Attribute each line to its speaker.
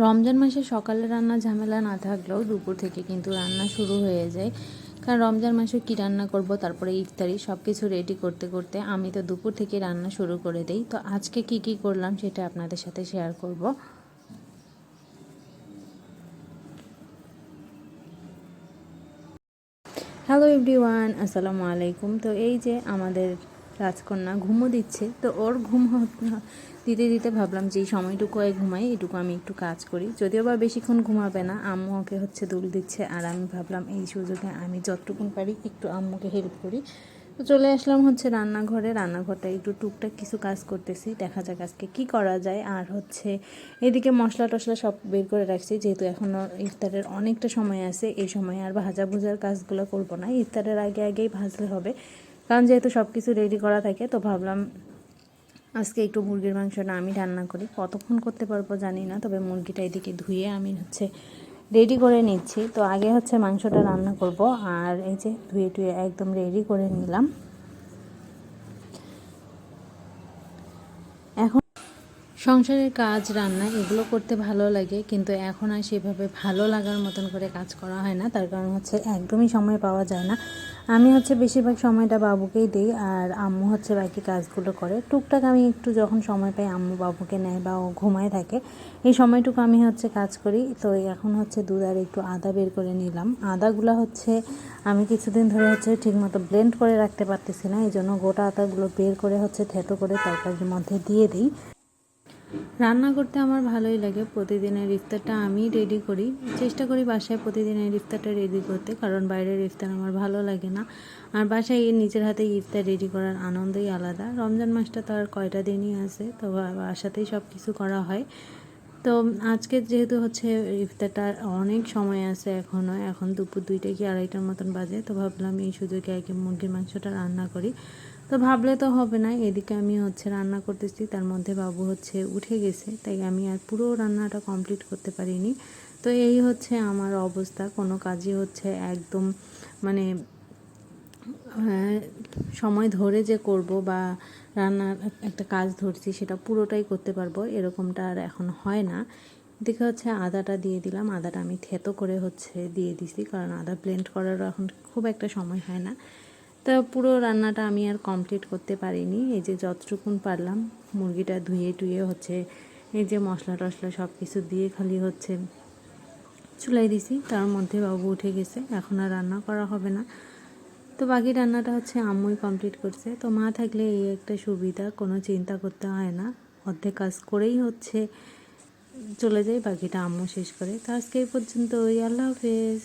Speaker 1: রমজান মাসে সকালে রান্না ঝামেলা না থাকলেও দুপুর থেকে কিন্তু রান্না শুরু হয়ে যায়। কারণ রমজান মাসে কী রান্না করব, তারপরে ইফতারি সব কিছু রেডি করতে করতে আমি তো দুপুর থেকে রান্না শুরু করে দিই। তো আজকে কি কি করলাম সেটা আপনাদের সাথে শেয়ার করব। হ্যালো এভরিওয়ান আসসালামু আলাইকুম। তো এই যে আমাদের রাজকন্যা ঘুমো দিচ্ছে। তো ওর ঘুম দিতে দিতে ভাবলাম যে এই সময়টুকু ঘুমাই, এটুকু আমি একটু কাজ করি। যদিও বা বেশিক্ষণ ঘুমাবে না, আম্মু ওকে হচ্ছে দুল দিচ্ছে। আর আমি ভাবলাম এই সুযোগে আমি যতটুকুন পারি একটু আম্মুকে হেল্প করি। তো চলে আসলাম হচ্ছে রান্নাঘরে। রান্নাঘরটা একটু টুকটাক কিছু কাজ করতেছি। দেখা যাক আজকে কী করা যায়। আর হচ্ছে এদিকে মশলা টশলা সব বের করে রাখছি। যেহেতু এখনও ইফতারের অনেকটা সময় আছে, এই সময় আর ভাজা ভুজার কাজগুলো করব না। ইফতারের আগে আগেই ভাজলে হবে। কারণ যেহেতু সব কিছু রেডি করা থাকে, তো ভাবলাম আজকে একটু মুরগির মাংসটা আমি রান্না করি। কতক্ষণ করতে পারব জানি না, তবে মুরগিটা এদিকে ধুয়ে আমি হচ্ছে রেডি করে নিচ্ছি। তো আগে হচ্ছে মাংসটা রান্না করব, আর এই যে ধুয়ে টুয়ে একদম রেডি করে নিলাম। এখন সংসারের কাজ, রান্না এগুলো করতে ভালো লাগে, কিন্তু এখন আর সেভাবে ভালো লাগার মতন করে কাজ করা হয় না। তার কারণ হচ্ছে একদমই সময় পাওয়া যায় না। আমি হচ্ছে বেশিরভাগ সময়টা বাবুকেই দিই আর আম্মু হচ্ছে বাকি কাজগুলো করে। টুকটাক আমি একটু যখন সময় পাই আম্মু বাবুকে নেয় বা ও ঘুমায় থাকে, এই সময়টুকু আমি হচ্ছে কাজ করি। তো এখন হচ্ছে দুধ আর একটু আদা বের করে নিলাম। আদাগুলো হচ্ছে আমি কিছুদিন ধরে হচ্ছে ঠিকমতো ব্লেন্ড করে রাখতে পারতেছি না এই জন্য গোটা আদাগুলো বের করে হচ্ছে থেতো করে তরকারির মধ্যে দিয়ে দিই। রান্না করতে আমার ভালোই লাগে। প্রতিদিনের ইফতারটা আমি রেডি করি। চেষ্টা করি বাসায় প্রতিদিনের ইফতারটা রেডি করতে, কারণ বাইরের ইফতার আমার ভালো লাগে না। আর বাসায় নিজের হাতে ইফতার রেডি করার আনন্দই আলাদা। রমজান মাসটা তো আর কয়টা দিনই আছে, তো বাসাতেই সব কিছু করা হয়। তো আজকে যেহেতু হচ্ছে ইফতারটা অনেক সময় আছে এখনও এখন দুপুর দুইটা কি আড়াইটার মতন বাজে, তো ভাবলাম এই সুযোগে আগে মুরগির মাংসটা রান্না করি। তো ভাবলে তো হবে না, এদিকে আমি হচ্ছে রান্না করতেছি, তার মধ্যে বাবু হচ্ছে উঠে গেছে, তাই আমি আর পুরো রান্নাটা কমপ্লিট করতে পারিনি। তো এই হচ্ছে আমার অবস্থা, কোনো কাজই হচ্ছে একদম মানে সময় ধরে যে করব বা রান্নার একটা কাজ ধরছি সেটা পুরোটাই করতে পারব, এরকমটা আর এখন হয় না। দেখে হচ্ছে আদাটা দিয়ে দিলাম, আদাটা আমি থেতো করে হচ্ছে দিয়ে দিছি, কারণ আদা ব্লেন্ড করারও এখন খুব একটা সময় হয় না। তো পুরো রান্নাটা আমি আর কমপ্লিট করতে পারিনি, এই যে যতটুকুন পারলাম মুরগিটা ধুয়ে টুয়ে হচ্ছে, এই যে মশলা টশলা সব কিছু দিয়ে খালি হচ্ছে চুলাই দিছি, তার মধ্যে বাবু উঠে গেছে, এখন আর রান্না করা হবে না। তো বাকি রান্নাটা হচ্ছে আম্মুই কমপ্লিট করছে। তো মা থাকলে এই একটা সুবিধা, কোনো চিন্তা করতে হয় না। অর্ধেক কাজ করেই হচ্ছে, চলে যায়, বাকিটা আম্মু শেষ করে। তো আজকে এই পর্যন্ত ওই আল্লাহ হাফেজ।